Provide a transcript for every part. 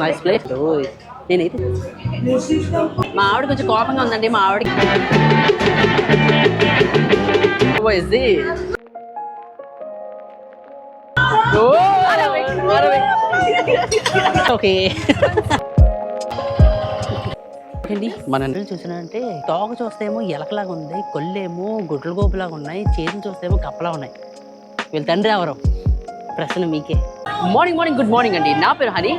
Nice place నేనైతే మా ఆవిడ కొంచెం కోపంగా ఉందండి మా ఆవిడకి ఇది ఓకే అండి మన చూసినంటే తోక చూస్తేమో ఎలకలాగా ఉంది కొల్లేమో గుడ్ల గోపులాగా ఉన్నాయి చేతులు చూస్తేమో కప్పలా ఉన్నాయి. వీళ్ళ తండ్రి ఎవరు? ప్రశ్న మీకే. మార్నింగ్ మార్నింగ్ గుడ్ మార్నింగ్ అండి. నా పేరు హనీ.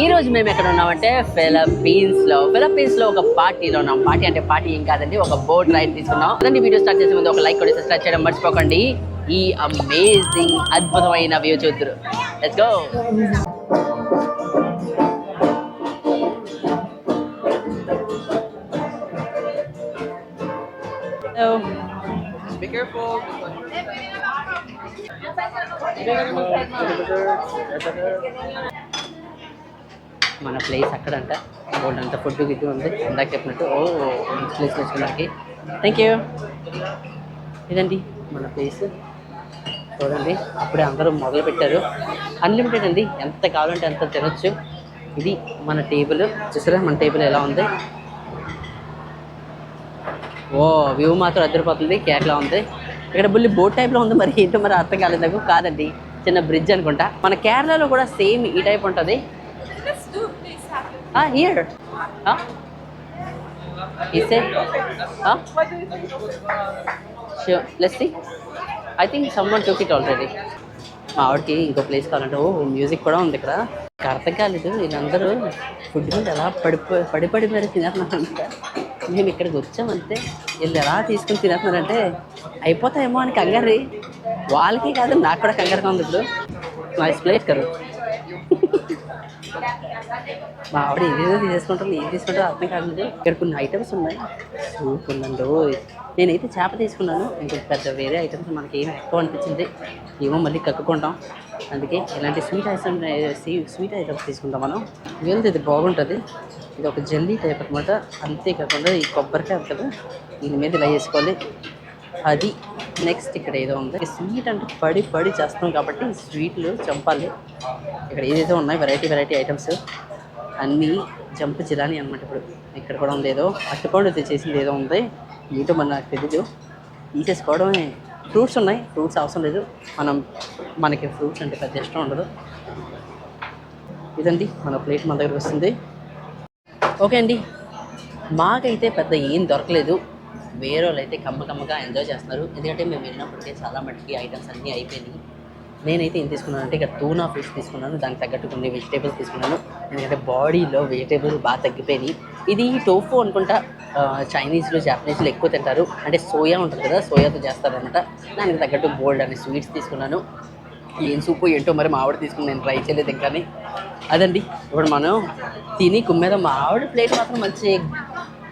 ఈ రోజు మేము ఎక్కడ ఉన్నామంటే ఫిలిప్పీన్స్లో ఫిలిప్పీన్స్లో ఒక పార్టీలో ఉన్నాం. పార్టీ అంటే పార్టీ ఏం కాదండి ఒక బోర్డు రైడ్ తీసుకున్నాం. అదండి వీడియో స్టార్ట్ చేసే ముందు ఒక లైక్ కొట్టి సబ్స్క్రైబ్ చేయడం మర్చిపోకండి. ఈ అమేజింగ్ అద్భుతమైన view చూద్దరు. Let's go Be careful. మన ప్లేస్ అక్కడంట. బోర్డు అంత ఫుడ్ గిడ్డు ఉంది. ఇందాక చెప్పినట్టు. ఓ ప్లేస్ తెచ్చుకోవడానికి థ్యాంక్ యూ ఇదండి మన ప్లేస్ చూడండి. అప్పుడే అందరూ మొదలు పెట్టారు. అన్లిమిటెడ్ అండి. ఎంత కావాలంటే అంత తినొచ్చు. ఇది మన టేబుల్ చూసారా? మన టేబుల్ ఎలా ఉంది? ఓ వ్యూ మాత్రం అద్దరిపోతుంది. కేక్లా ఉంది. ఇక్కడ బుల్లి బోట్ టైప్లో ఉంది మరి ఏంటో మరి అర్థం కాలేదు నాకు. కాదండి చిన్న బ్రిడ్జ్ అనుకుంటా. మన కేరళలో కూడా సేమ్ ఈ టైప్ ఉంటుంది. I think someone took it already మా ఆవిడకి ఇంకో ప్లేస్ కావాలంటే ఓ మ్యూజిక్ కూడా ఉంది ఇక్కడ. అర్థం కాలేదు వీళ్ళందరూ ఫుడ్ మీద ఎలా పడిపో పడి పడి మరి తినేస్తున్నారంట. మేము ఇక్కడికి వచ్చామంటే వీళ్ళు ఎలా తీసుకుని తినేస్తున్నారంటే అయిపోతాయేమో అని కంగారు. వాళ్ళకి కాదు నాకు కూడా కంగారుగా ఉంది ఇప్పుడు. మా ప్లేస్ కరు మా ఆవిడ ఏదేదో తీసేసుకుంటారు ఏం తీసుకుంటారో అర్థం కాలేదు ఇక్కడ కొన్ని ఐటమ్స్ ఉన్నాయి. సూప్ ఉందండి నేనైతే చేప తీసుకున్నాను. ఇంకా పెద్ద వేరే ఐటమ్స్ మనకి ఏమి ఎక్కువ అనిపించింది. ఏమో మళ్ళీ కక్కుకుంటాం. అందుకే ఇలాంటి స్వీట్ ఐటమ్స్ స్వీట్ ఐటమ్స్ తీసుకుంటాం మనం. వీళ్ళది ఇది బాగుంటుంది. ఇది ఒక జల్లీ టైప్ అనమాట అంతేకాకుండా ఈ కొబ్బరికాయ కదా దీని మీద ఇలా వేసుకోవాలి. అది నెక్స్ట్ ఇక్కడ ఏదో ఉంది. స్వీట్ అంటే పడి పడి చేస్తాం కాబట్టి స్వీట్లు చంపాలి. ఇక్కడ ఏదైతే ఉన్నాయి వెరైటీ వెరైటీ ఐటమ్స్ అన్నీ జంప్ జిలాని అనమాట ఇప్పుడు. ఇక్కడ కూడా ఉంది ఏదో అట్టుపండు తెచ్చేసింది ఏదో ఉంది. ఏంటో మన నాకు తెలీదు. తీసేసుకోవడమే. ఫ్రూట్స్ ఉన్నాయి. ఫ్రూట్స్ అవసరం లేదు. మనం మనకి ఫ్రూట్స్ అంటే పెద్ద ఇష్టం ఉండదు. ఇదండి. మన ప్లేట్ మన దగ్గరకు వస్తుంది. ఓకే అండి. మాకైతే పెద్ద ఏం దొరకలేదు. వేరే వాళ్ళు అయితే కమ్మ కమ్మగా ఎంజాయ్ చేస్తున్నారు. ఎందుకంటే మేము వెళ్ళినప్పటికే చాలా మట్టుకి ఐటమ్స్ అన్నీ అయిపోయినాయి. నేనైతే ఏం తీసుకున్నాను అంటే ఇక టూనా ఫిష్ తీసుకున్నాను. దానికి తగ్గట్టు కొన్ని వెజిటేబుల్స్ తీసుకున్నాను. ఎందుకంటే బాడీలో వెజిటేబుల్స్ బాగా తగ్గిపోయినాయి. ఇది టోఫు అనుకుంటా చైనీస్లో జాపనీస్లో ఎక్కువ తింటారు. అంటే సోయా ఉంటుంది కదా సోయాతో చేస్తారనమాట దానికి తగ్గట్టు బోల్డ్ అనే స్వీట్స్ తీసుకున్నాను. ఏం సూపు ఏంటో మరి మా ఆవిడ తీసుకుని నేను ట్రై చేయలేదు ఇంకాని. అదండి ఇప్పుడు మనం తిని కుమ్మేదాం మా ఆవిడ ప్లేట్ మాత్రం మంచి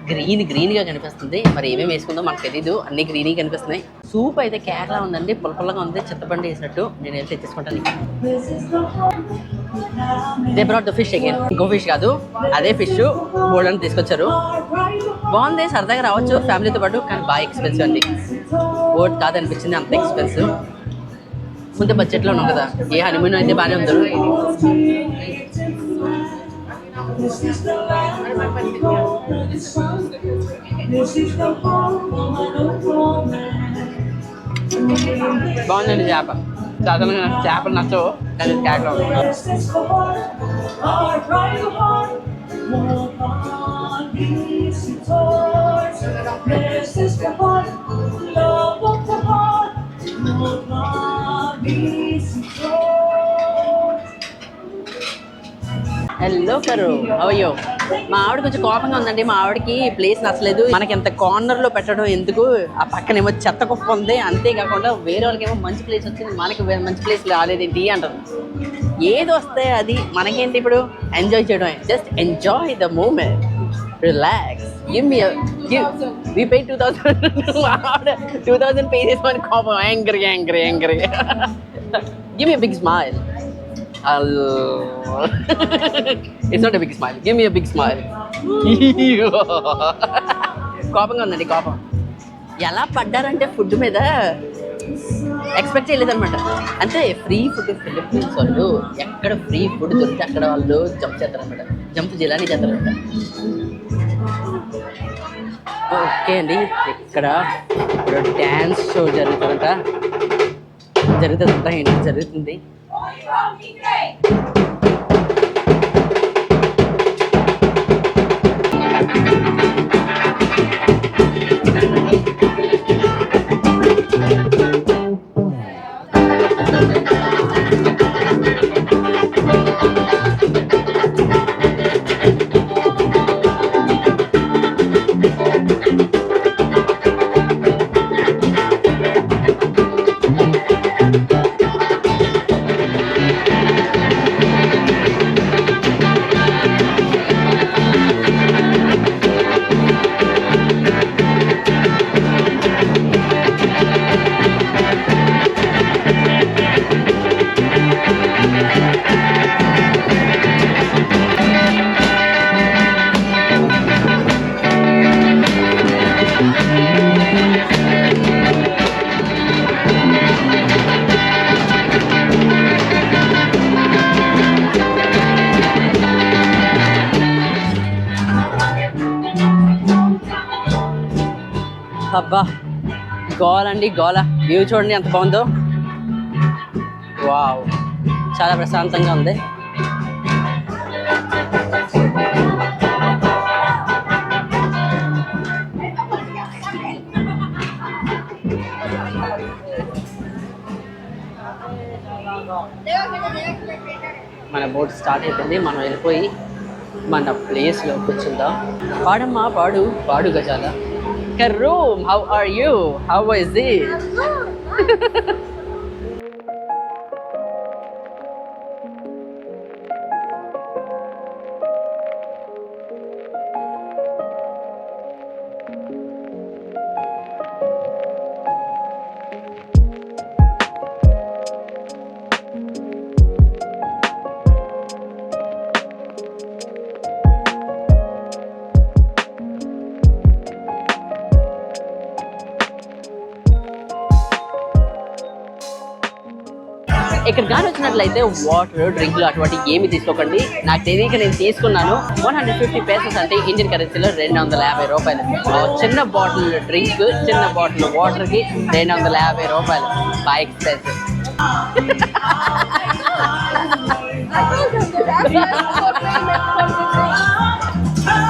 గ్రీన్ గ్రీన్గా కనిపిస్తుంది. మరి ఏమేమి వేసుకుందో మాకు తెలీదు. అన్ని గ్రీన్ కనిపిస్తున్నాయి. సూప్ అయితే కేరళ ఉందండి. పులపల్లగా ఉంది. చింతపండు వేసినట్టు నేను ఏం తెచ్చేసుకుంటాను. They brought the fish again ఇంకో ఫిష్ కాదు అదే ఫిష్ బోల్డ్ అని తీసుకొచ్చారు. బాగుంది సరదాగా రావచ్చు ఫ్యామిలీతో పాటు కానీ బాగా ఎక్స్పెన్సివ్ అండి. బోట్ కాదనిపించింది అంత ఎక్స్పెన్సివ్ ముందే బడ్జెట్లో ఉన్నాం కదా. ఏ హనీమూన్ అయితే బాగానే ఉందరు బాగుందండి చేప సాధారణంగా నాకు చేపలు నచ్చవు కానీ కేకలో హలో కరు అవయ్యో మా ఆవిడ కొంచెం కోపంగా ఉందండి. మా ఆవిడకి ప్లేస్ నచ్చలేదు. మనకి ఎంత కార్నర్లో పెట్టడం ఎందుకు? ఆ పక్కన ఏమో చెత్త కుప్ప ఉంది. అంతేకాకుండా వేరే వాళ్ళకేమో మంచి ప్లేస్ వచ్చింది. మనకి మంచి ప్లేస్ రాలేదేంటి అంటారు ఏది వస్తే అది మనకేంటి ఇప్పుడు? ఎంజాయ్ చేయడం just enjoy the moment relax give me give we pay two thousand two thousand pay చేసుకోని కోపం. Angry angry angry give me big smile it's not a big smile. Give me a big smile. కోపంగా ఉందండి కోపం. ఎలా పడ్డారంటే food మీద? Expect చేయలేదన్నమాట. అంటే free food Philippines వాళ్ళు ఎక్కడ ఫ్రీ ఫుడ్ దొరికితే అక్కడ వాళ్ళు జంప్ చేస్తారనమాట జంప్ చేయాలని చేస్తారనమాట ఓకే అండి ఇక్కడ ఇప్పుడు డ్యాన్స్ షో జరుగుతుందంట. జరుగుతుందంట ఏంటి? జరుగుతుంది. We won't be great. అబ్బా గోల అండి గోల. వ్యూ చూడండి ఎంత బాగుందో. వావ్ చాలా ప్రశాంతంగా ఉంది. మన బోట్ స్టార్ట్ అయిపోయింది. మనం వెళ్ళిపోయి మన ప్లేస్లో కూర్చుందాం. పాడమ్మా పాడు పాడు గజాల. Karoom, how are you? How is it? వచ్చినట్లయితే వాటర్ డ్రింక్లు అటువంటి ఏమి తీసుకోకండి. నాకు తెలియక నేను తీసుకున్నాను. వన్ హండ్రెడ్ ఫిఫ్టీ పేసెస్ అంటే ఇండియన్ కరెన్సీలో రెండు వందల యాభై రూపాయలు. చిన్న బాటిల్ డ్రింక్ చిన్న బాటిల్ వాటర్కి రెండు వందల యాభై రూపాయలు. బాగా ఎక్స్పెన్సివ్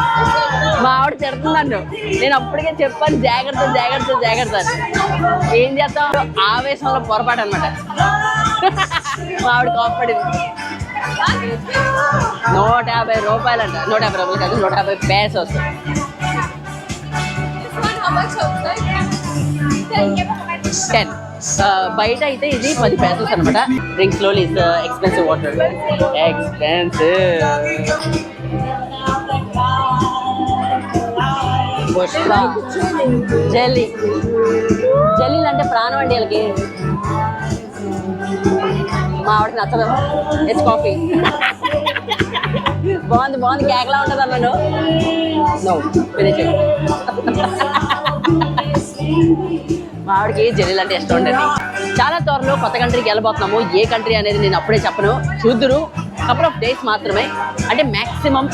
మా ఆవిడ తిడుతున్నాను నేను అప్పటికే చెప్పాను జాగ్రత్త జాగ్రత్త జాగ్రత్త అని. ఏం చేస్తాం ఆవేశంలో పొరపాటు అనమాట మా ఆవిడ కోపడింది నూట యాభై రూపాయలు అంట నూట యాభై రూపాయలు కాదు నూట యాభై పేస్ వస్తుంది టెన్ బయట అయితే ఇది పది పేసెస్ అనమాట డ్రింక్స్లో ఇస్ ఎక్స్పెన్సివ్ వాటర్ ఎక్స్పెన్సివ్ పుష్ప జల్లి జల్లీలు అంటే ప్రాణం అండి వీళ్ళకి. మా ఆవిడకి నచ్చదు. ఇట్స్ కాఫీ బాగుంది బాగుంది. కేకలా ఉంటుంది అన్నాడు. నో ఫినిష్ మా ఆవిడకి జెల్లీలు అంటే ఇష్టం ఉండదు చాలా త్వరలో కొత్త కంట్రీకి వెళ్ళబోతున్నాము. ఏ కంట్రీ అనేది నేను అప్పుడే చెప్పను. చూద్దురు. కపుల్ ఆఫ్ డేస్ మాత్రమే. అంటే maximum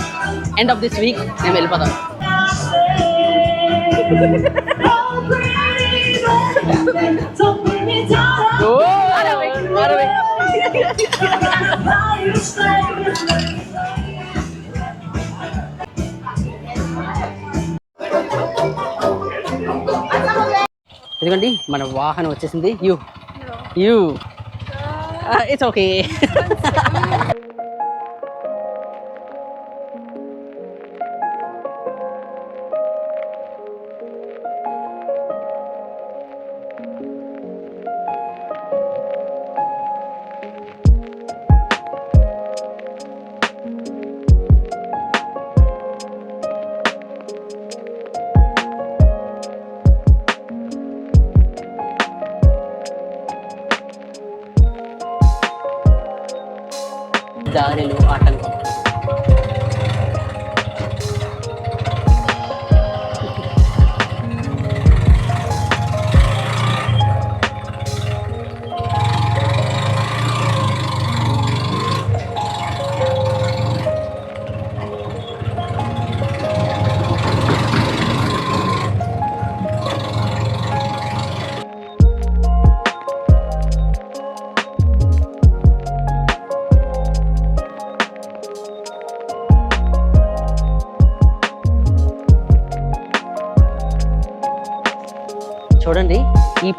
end of this week మేము వెళ్ళిపోతాం. ఎందుకండి? మన వాహనం వచ్చేసింది. యూ. యూ. ఇట్స్ ఓకే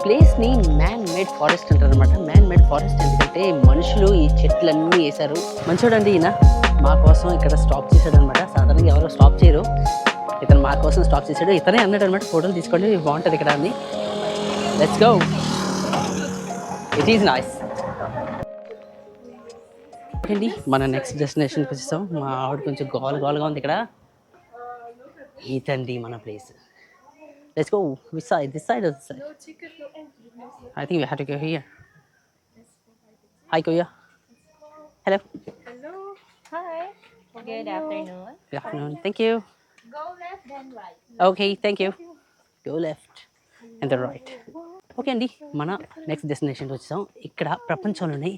ప్లేస్ని మ్యాన్ మేడ్ ఫారెస్ట్ అంటారు అనమాట మ్యాన్ మేడ్ ఫారెస్ట్ ఎందుకంటే మనుషులు ఈ చెట్లన్నీ వేశారు. మంచోడండి ఈయన. మా కోసం ఇక్కడ స్టాప్ చేశాడనమాట సాధారణంగా ఎవరో స్టాప్ చేయరు. ఇతను మా కోసం స్టాప్ చేశాడు. ఇతనే అన్నాడు అనమాట ఫోటోలు తీసుకోండి బాగుంటుంది ఇక్కడ అని. Let's go it is nice అండి మన నెక్స్ట్ డెస్టినేషన్కి వచ్చేసాం. మా ఆవిడ కొంచెం గోల గోలగా ఉంది ఇక్కడ. ఈతండి మన place let's go which side this side this side I think we have to go here hi Koya hello Hello. Hi. Good afternoon. Good afternoon thank you Go left, then right. Okay thank you go left and the right okay అండి మన next డెస్టినేషన్కి వచ్చాం ఇక్కడ ప్రపంచంలోనే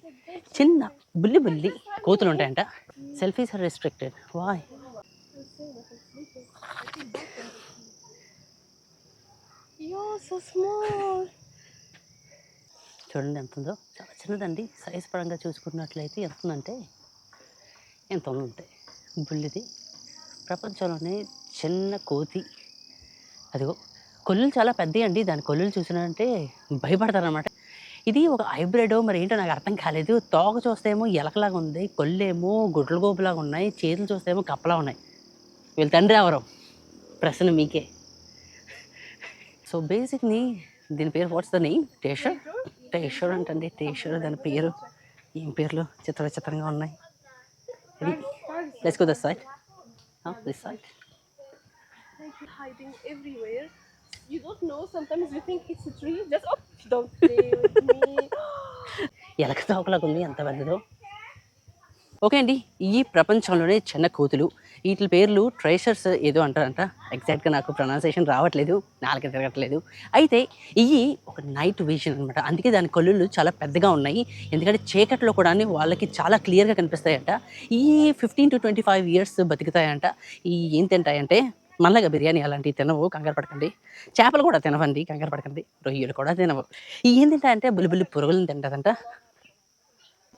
చిన్న బుల్లి బుల్లి కోతులు ఉంటాయంట. Selfies are restricted why so small చూడండి ఎంత ఉందో. చాలా చిన్నదండి. సైజ్ పరంగా చూసుకున్నట్లయితే ఎంత ఉందంటే ఎంత ఉంటాయి. బుల్లిది. ప్రపంచంలోనే చిన్న కోతి. అదిగో కొల్లులు చాలా పెద్దవి అండి. దాని కొల్లులు చూసినంటే భయపడతారనమాట ఇది ఒక హైబ్రిడ్ మరి ఏంటో నాకు అర్థం కాలేదు. తోక చూస్తేమో ఎలకలాగా ఉంది కొల్లేమో గుడ్ల గోపులాగా ఉన్నాయి చేతులు చూస్తేమో కప్పలా ఉన్నాయి. వీళ్ళ తండ్రి ఎవరు? ప్రశ్న మీకే. సో బేసిక్ని దీని పేరు వాట్స్ ద నేమ్ టేషర్ టేషర్ అంటండి. టేషర్ దాని పేరు. ఏం పేర్లు? చిత్ర చిత్రంగా ఉన్నాయి. ఇది let's go this side this side Hiding everywhere. You don't know. Sometimes you think it's a tree. Just oh, don't play with me. ఎలక తోకలాగా ఉంది. ఎంత పెద్దదో. ఓకే అండి. ఈ ప్రపంచంలోనే చిన్న కోతులు. వీటి పేర్లు ట్రేషర్స్ ఏదో అంటారంట. ఎగ్జాక్ట్గా నాకు ప్రొనౌన్సేషన్ రావట్లేదు. నాలుగు తిరగట్లేదు. అయితే ఇవి ఒక నైట్ విజన్ అనమాట అందుకే దాని కళ్ళు చాలా పెద్దగా ఉన్నాయి. ఎందుకంటే చీకట్లో కూడా వాళ్ళకి చాలా క్లియర్గా కనిపిస్తాయంట. ఈ fifteen to twenty five years బతుకుతాయంట. ఈ ఏం తింటాయంటే మళ్ళగా బిర్యానీ అలాంటివి తినవు. కంగారు పడకండి. చేపలు కూడా తినవండి. కంగారు పడకండి. రొయ్యలు కూడా తినవు. ఈ ఏం తింటాయంటే బుల్లి పురుగులను తింటుందంట.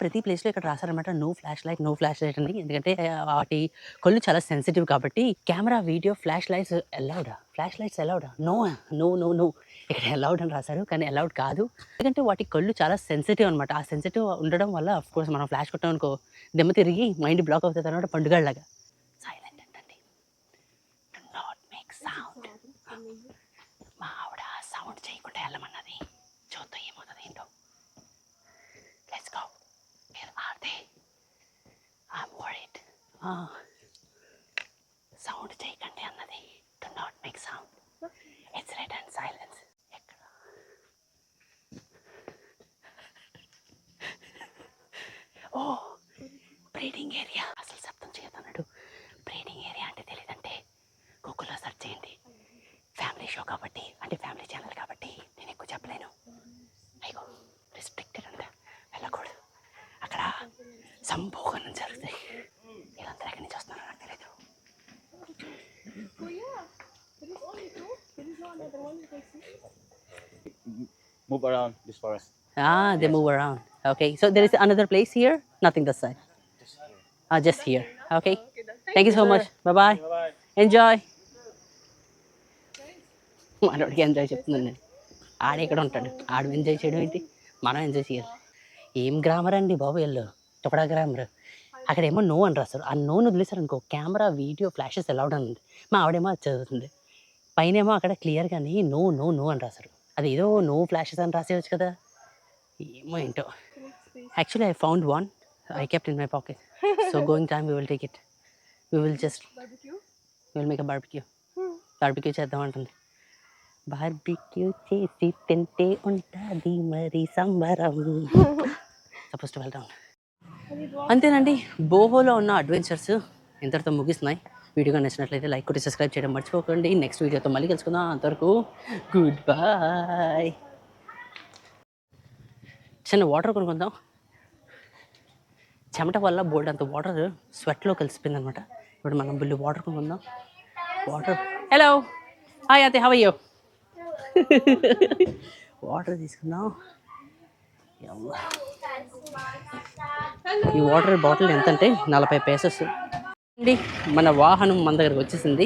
ప్రతి ప్లేస్లో ఇక్కడ రాశారనమాట no flash light no flash light అని. ఎందుకంటే వాటి కళ్ళు చాలా సెన్సిటివ్ కాబట్టి కెమెరా వీడియో ఫ్లాష్ లైట్స్ అలౌడా ఫ్లాష్ లైట్స్ అలౌడా నో నో నో నో ఇక్కడ అలౌడ్ అని రాశారు కానీ అలౌడ్ కాదు. ఎందుకంటే వాటి కళ్ళు చాలా సెన్సిటివ్ అనమాట ఆ సెన్సిటివ్ ఉండడం వల్ల అఫ్ కోర్స్ మనం ఫ్లాష్ కొట్టాం అనుకో దెమ్మ తిరిగి మైండ్ బ్లాక్ అవుతుంది అనమాట పండుగలాగా సైలెంట్ అంటండి. నాట్ మేక్ సౌండ్ మా ఆవిడ సౌండ్ చేయకుండా వెళ్ళమన్నది చూద్దాం ఏమవుతుంది ఏంటో let's go where are they I'm worried sound చేయకండి అన్నది do not make sound it's red and silence ఎక్కడ ఓ బ్రీడింగ్ ఏరియా అసలు శబ్దం చేయదన్నాడు బ్రీడింగ్ ఏరియా అంటే తెలియదంటే గూగుల్లో సెర్చ్ చేయండి ఫ్యామిలీ షో కాబట్టి అంటే ఫ్యామిలీ ఛానల్ కాబట్టి నేను ఎక్కువ చెప్పలేను అయ్యో రిస్ట్రిక్టెడ్ అంట వెళ్ళకూడదు అక్కడ సంభోగనం జరుగుతాయి వీళ్ళందరూ ఎక్కడి నుంచి వస్తున్నారో నాకు తెలియదు Oh yeah. There is only two. There is no another one you can see. Move around this forest. Ah, they move around. Okay, so there is another place here? Nothing this side. Ah, just here. Okay. Thank you so much. Bye bye. Enjoy. మనోడికి enjoy చెప్తున్నాను నేను ఆడ ఇక్కడ ఉంటాడు ఆడు enjoy చేయడం ఏంటి మనం ఎంజాయ్ చేయాలి ఏం గ్రామర్ అండి బాబు వెళ్ళు తుకడా గ్రామర్ అక్కడేమో నో అని రాస్తారు ఆ నోను వదిలేసారు అనుకో కెమెరా వీడియో ఫ్లాషెస్ అలౌడ్ అని ఉంది మా ఆవిడేమో అది చదువుతుంది పైనేమో అక్కడ క్లియర్ కానీ నో నో నో అని రాశారు అది ఏదో నో ఫ్లాషెస్ అని రాసేయచ్చు కదా. ఏమో ఏంటో. Actually I found one I kept in my pocket so going time we will take it we will just. Will make a barbecue barbecue చేద్దాం అంటుంది. బార్బిక్యూ చేసి తింటే ఉంటుంది మరి సంబరం. సపోజ్ టు వెళ్దాం అంతేనండి బోహోలో ఉన్న అడ్వెంచర్స్ ఇంతటితో ముగిస్తున్నాయి. వీడియోగా నచ్చినట్లయితే లైక్ కొట్టి సబ్స్క్రైబ్ చేయడం మర్చిపోకండి. నెక్స్ట్ వీడియోతో మళ్ళీ కలుసుకుందాం. అంతవరకు గుడ్ బాయ్ చిన్న వాటర్ కొనుక్కుందాం. చెమట వల్ల బోల్డ్ అంత వాటర్ స్వెట్లో కలిసిపోయింది అనమాట ఇప్పుడు మనం బిల్లు వాటర్ కొనుక్కుందాం. వాటర్ హలో హాయ్ అతే హవయ్యో అయ్యో వాటర్ తీసుకుందాం. ఈ వాటర్ బాటిల్ ఎంత అంటే నలభై పేసెస్ అండి. మన వాహనం మన దగ్గరకు వచ్చేసింది.